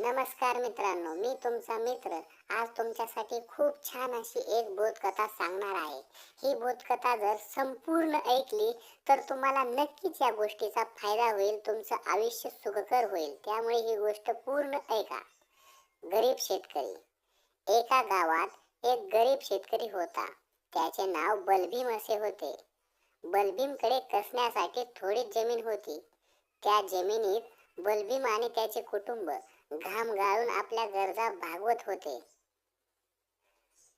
नमस्कार मित्रांनो मी तुमचा मित्र. आज तुमच्यासाठी खूप छान अशी एक बोधकथा सांगणार आहे. ही बोधकथा जर संपूर्ण ऐकली तर तुम्हाला नक्कीच या गोष्टीचा फायदा होईल तुमचं आयुष्य सुखकर होईल. त्यामुळे ही गोष्ट पूर्ण ऐका. गरीब शेतकरी. एका गावात एक गरीब शेतकरी होता. त्याचे नाव बलभीम असे होते. बलभीमकडे कसण्यासाठी थोडी जमीन होती. त्या जमिनीत बलभीम आणि त्याचे कुटुंब घाम गाळून आपल्या गरजा भागवत होते.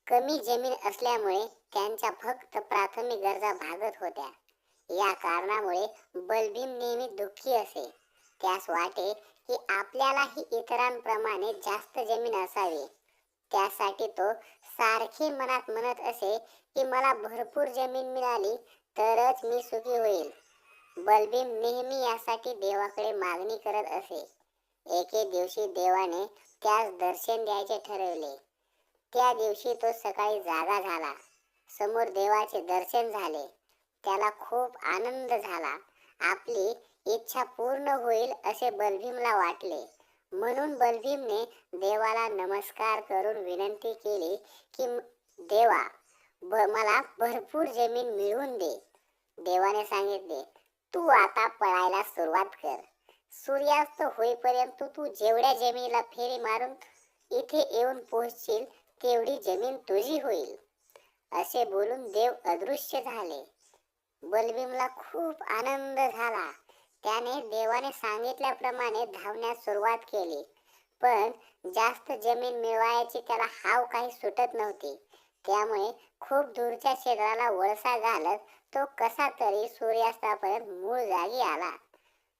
कमी जमीन असल्यामुळे त्यांच्या फक्त प्राथमिक गरजा भागत होत्या. या कारणामुळे बलभीम नेहमी दुःखी असे. त्यास वाटे की आपल्यालाही इतरांप्रमाणे जास्त जमीन असावी. त्यासाठी तो सारखे मनात म्हणत असे की मला भरपूर जमीन मिळाली तरच मी सुखी होईल. बलभीम नेहमी यासाठी देवाकडे मागणी करत असे. एके दिवशी देवाने त्यास दर्शन द्यायचे ठरवले. त्या दिवशी तो सकाळी जागा झाला. समोर देवाचे दर्शन झाले. त्याला खूप आनंद झाला. आपली इच्छा पूर्ण होईल असे बलभीमला वाटले. म्हणून बलभीमने देवाला नमस्कार करून विनंती केली की देवा ब मला भरपूर जमीन मिळवून दे. देवाने सांगितले तू आता पळायला सुरुवात कर. सूर्यास्त होईपर्यंत तू जेवढ्या जमिनीला फेरी मारून इथे येऊन पोहोचशील तेवढी जमीन तुझी होईल. असे बोलून देव अदृश्य झाले. बलबीमला खूप आनंद झाला. त्याने देवाने सांगितल्याप्रमाणे धावण्यास सुरुवात केली. पण जास्त जमीन मिळवायची त्याला हाव काही सुटत नव्हती. त्यामुळे खूप दूरच्या क्षेत्राला वळसा घालत तो कसा तरी सूर्यास्तापर्यंत मूळ जागी आला.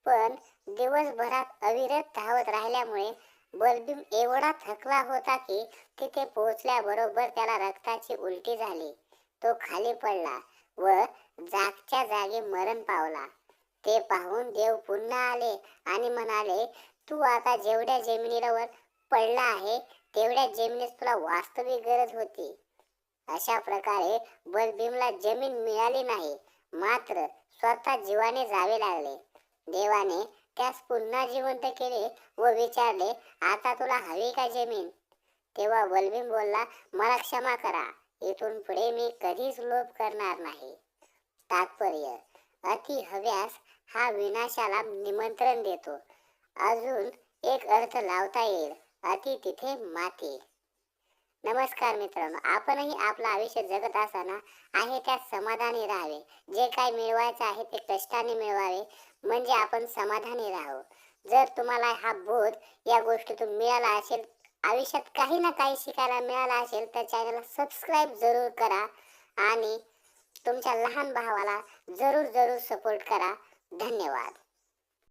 पण दिवसभरात अविरत धावत राहिल्यामुळे बलबीम एवढा थकला होता की तिथे पोहोचल्याबरोबर त्याला रक्ताची उलटी झाली. तो खाली पडला व जागच्या जागी मरण पावला. ते पाहून देव पुन्हा आले आणि म्हणाले तू आता जेवढ्या जमिनीवर पडला आहे तेवढ्या जमिनीत तुला वास्तविक गरज होती. अशा प्रकारे बलभीमला जमीन मिळाली नाही. मात्र स्वतः जीवाने जावे लागले. देवाने त्यास पुन्हा जिवंत केले व विचारले आता तुला हवी का जमीन? तेव्हा बलभीम बोलला मला क्षमा करा. इथून पुढे मी कधीच लोभ करणार नाही. तात्पर्य अति हव्यास हा विनाशाला निमंत्रण देतो. अजून एक अर्थ लावता येईल. अति तिथे माती. नमस्कार मित्रांनो आपणही आपलं आयुष्य जगत असताना आहे त्यात समाधानी राहावे. जे काय मिळवायचं आहे ते कष्टाने मिळवावे म्हणजे आपण समाधानी राहावं. जर तुम्हाला हा बोध या गोष्टीतून मिळाला असेल आयुष्यात काही ना काही शिकायला मिळाला असेल तर चॅनलला सबस्क्राईब जरूर करा आणि तुमच्या लहान भावाला जरूर जरूर सपोर्ट करा. धन्यवाद.